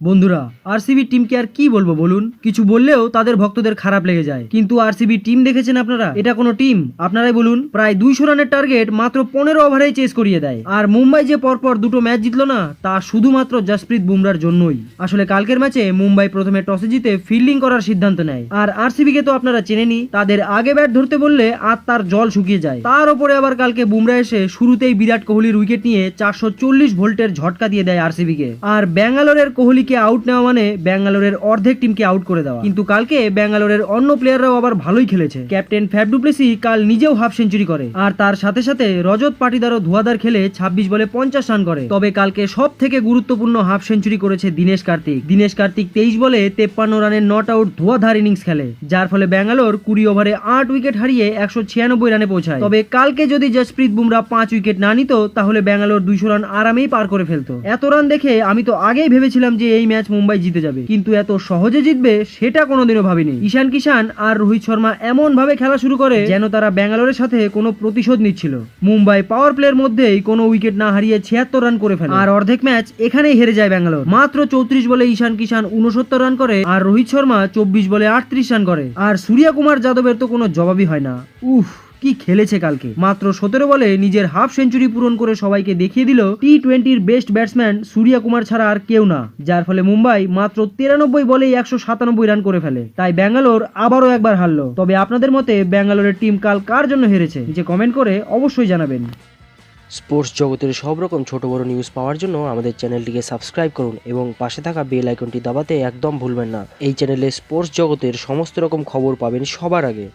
বন্ধুরা আরসিবি টিমকে আর কি বলব বলুন? কিছু বললেও তাদের ভক্তদের খারাপ লেগে যায়। কিন্তু আরসিবি টিম দেখেছেন আপনারা? এটা কোনো টিম আপনারাই বলুন, প্রায় দুইশো রানের টার্গেট মাত্র পনেরো ওভারেই চেস করিয়ে দেয়। আর মুম্বাই যে পরপর দুটো ম্যাচ জিতলো না, তা শুধুমাত্র জসপ্রীত বুমরার জন্যই। আসলে কালকের ম্যাচে মুম্বাই প্রথমে টসে জিতে ফিল্ডিং করার সিদ্ধান্ত নেয়। আর আরসিবি কে তো আপনারা চেনেনি তাদের আগে ব্যাট ধরতে বললে আর তার জল শুকিয়ে যায়। তার উপরে আবার কালকে বুমরা এসে শুরুতেই বিরাট কোহলির উইকেট নিয়ে চারশো চল্লিশ ভোল্টের ঝটকা দিয়ে দেয় আরসিবি কে। আর ব্যাঙ্গালোরের কোহলিকে আউট নেওয়া মানে ব্যাঙ্গালোরের অর্ধেক টিমকে আউট করে দেওয়া। কিন্তু কালকে ব্যাঙ্গালোরের অন্য প্লেয়াররাও আবার ভালোই খেলেছে। ক্যাপ্টেন ফ্যাব ডুপ্লেসি কাল নিজেও হাফ সেঞ্চুরি করে। আর তার সাথে সাথে রজত পাটিদারও ধোয়াদার খেলে ছাব্বিশ বলে পঞ্চাশ রান করে। তবে কালকে সব থেকে গুরুত্বপূর্ণ হাফ সেঞ্চুরি করেছে দিনেশ কার্তিক। দিনেশ কার্তিক তেইশ বলে তেপ্পান্ন রানের নট আউট ধোয়াধার ইনিংস খেলে। যার ফলে ব্যাঙ্গালোর কুড়ি ওভারে আট উইকেট হারিয়ে একশো ছিয়ানব্বই রানে পৌঁছায়। তবে কালকে যদি জসপ্রীত বুমরা পাঁচ উইকেট না নিত, তাহলে ব্যাঙ্গালোর দুইশো রান আরামেই পার করে ফেলতো। এত রান দেখে আমি তো আগেই ভেবেছিলাম যে এই ম্যাচ মুম্বাই জিতে যাবে। কিন্তু এত সহজে জিতবে, সেটা কোনোদিনও ভাবিনি। ঈশান কিষান আর রোহিত শর্মা এমন ভাবে খেলা শুরু করে যেন তারা ব্যাঙ্গালোরের সাথে কোনো প্রতিশোধ নিচ্ছিল। মুম্বাই পাওয়ার প্লের মধ্যেই কোনো উইকেট না হারিয়ে ছিয়াত্তর রান করে ফেলে। আর অর্ধেক ম্যাচ এখানেই হেরে যায় ব্যাঙ্গালোর। মাত্র চৌত্রিশ বলে ঈশান কিষান উনসত্তর রান করে আর রোহিত শর্মা চব্বিশ বলে আটত্রিশ রান করে। আর সূর্যা কুমার যাদবের তো কোনো জবাবই হয় না। উফ। কি খেলেছে কালকে? মাত্র সতেরো বলে নিজের হাফ সেঞ্চুরি পূরণ করে সবাইকে দেখিয়ে দিল টি টোয়েন্টির বেস্ট ব্যাটসম্যান সূর্যা কুমার ছাড়া আর কেউ না, যার ফলে মুম্বাই মাত্র তিরানব্বই বলেই একশো সাতানব্বই রান করে ফেলে। তাই ব্যাঙ্গালোর আবারও একবার হারলো। তবে আপনাদের মতে ব্যাঙ্গালোরের টিম কাল কার জন্য হেরেছে? নিচে কমেন্ট করে অবশ্যই জানাবেন। স্পোর্টস জগতের সব রকম ছোট বড় নিউজ পাওয়ার জন্য আমাদের চ্যানেলটিকে সাবস্ক্রাইব করুন এবং পাশে থাকা বেল আইকনটি দাবাতে একদম ভুলবেন না। এই চ্যানেলে স্পোর্টস জগতের সমস্ত রকম খবর পাবেন সবার আগে।